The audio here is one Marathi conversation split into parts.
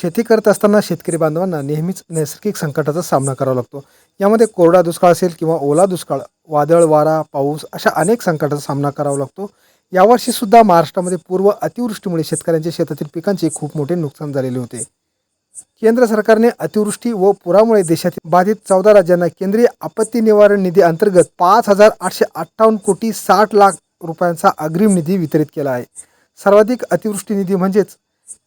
शेती करत असताना शेतकरी बांधवांना नेहमीच नैसर्गिक संकटाचा सामना करावा लागतो. यामध्ये कोरडा दुष्काळ असेल किंवा ओला दुष्काळ वादळ वारा पाऊस अशा अनेक संकटाचा सामना करावा लागतो. यावर्षीसुद्धा महाराष्ट्रामध्ये पूर्व अतिवृष्टीमुळे शेतकऱ्यांच्या शेतातील पिकांचे खूप मोठे नुकसान झालेले होते. केंद्र सरकारने अतिवृष्टी व पुरामुळे देशातील बाधित चौदा राज्यांना केंद्रीय आपत्ती निवारण निधी अंतर्गत पाच हजार आठशे अठ्ठावन्न कोटी साठ लाख रुपयांचा अग्रिम निधी वितरित केला आहे. सर्वाधिक अतिवृष्टी निधी म्हणजेच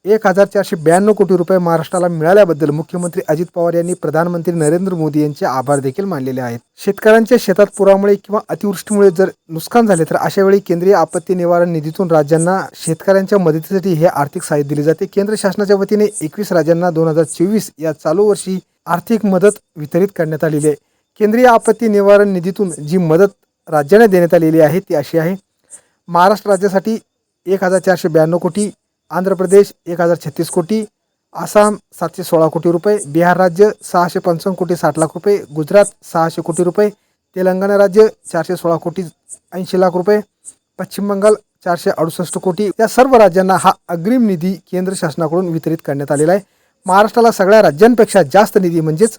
एक हजार चारशे ब्याण्णव कोटी रुपये महाराष्ट्राला मिळाल्याबद्दल मुख्यमंत्री अजित पवार यांनी प्रधानमंत्री नरेंद्र मोदी यांचे आभार देखील मानलेले आहेत. शेतकऱ्यांच्या शेतात पुरामुळे किंवा अतिवृष्टीमुळे जर नुकसान झाले तर अशा वेळी केंद्रीय आपत्ती निवारण निधीतून राज्यांना शेतकऱ्यांच्या मदतीसाठी हे आर्थिक सहाय्य दिले जाते. केंद्र शासनाच्या वतीने एकवीस राज्यांना दोन हजार चोवीस या चालू वर्षी आर्थिक मदत वितरित करण्यात आलेली आहे. केंद्रीय आपत्ती निवारण निधीतून जी मदत राज्यांना देण्यात आलेली आहे ती अशी आहे. महाराष्ट्र राज्यासाठी एक हजार चारशे ब्याण्णव कोटी आंध्र प्रदेश एक हजार छत्तीस कोटी आसाम सातशे सोळा कोटी रुपये बिहार राज्य सहाशे पंचावन्न कोटी साठ लाख रुपये गुजरात सहाशे कोटी रुपये तेलंगणा राज्य चारशे सोळा कोटी ऐंशी लाख रुपये पश्चिम बंगाल चारशे अडुसष्ट कोटी. या सर्व राज्यांना हा अग्रिम निधी केंद्र शासनाकडून वितरित करण्यात आलेला आहे. महाराष्ट्राला सगळ्या राज्यांपेक्षा जास्त निधी म्हणजेच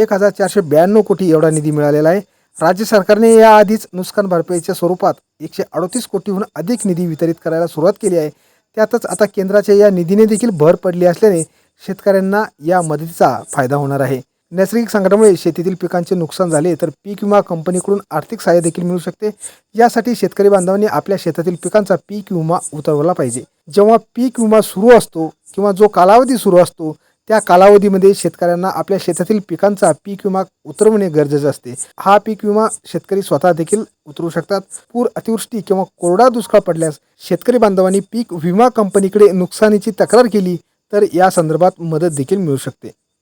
एक हजार चारशे ब्याण्णव कोटी एवढा निधी मिळालेला आहे. राज्य सरकारने याआधीच नुकसान भरपाईच्या स्वरूपात एकशे अडतीस कोटीहून अधिक निधी वितरित करायला सुरुवात केली आहे. त्यातच आता केंद्राच्या या निधीने देखील भर पडली असल्याने शेतकऱ्यांना या मदतीचा फायदा होणार आहे. नैसर्गिक संकटामुळे शेतीतील पिकांचे नुकसान झाले तर पीक विमा कंपनीकडून आर्थिक सहाय्य देखील मिळू शकते. यासाठी शेतकरी बांधवांनी आपल्या शेतातील पिकांचा पीक विमा उतरवला पाहिजे. जेव्हा पीक विमा सुरू असतो किंवा जो कालावधी सुरू असतो त्या कालावधीमध्ये शेतकऱ्यांना आपल्या शेतातील पिकांचा पीक विमा उतरवणे गरजेचे असते. हा पीक विमा शेतकरी स्वतः देखील उतरू शकतात. पूर अतिवृष्टी किंवा कोरडा दुष्काळ पडल्यास शेतकरी बांधवांनी पीक विमा कंपनीकडे नुकसानीची तक्रार केली तर या संदर्भात मदत देखील मिळू शकते.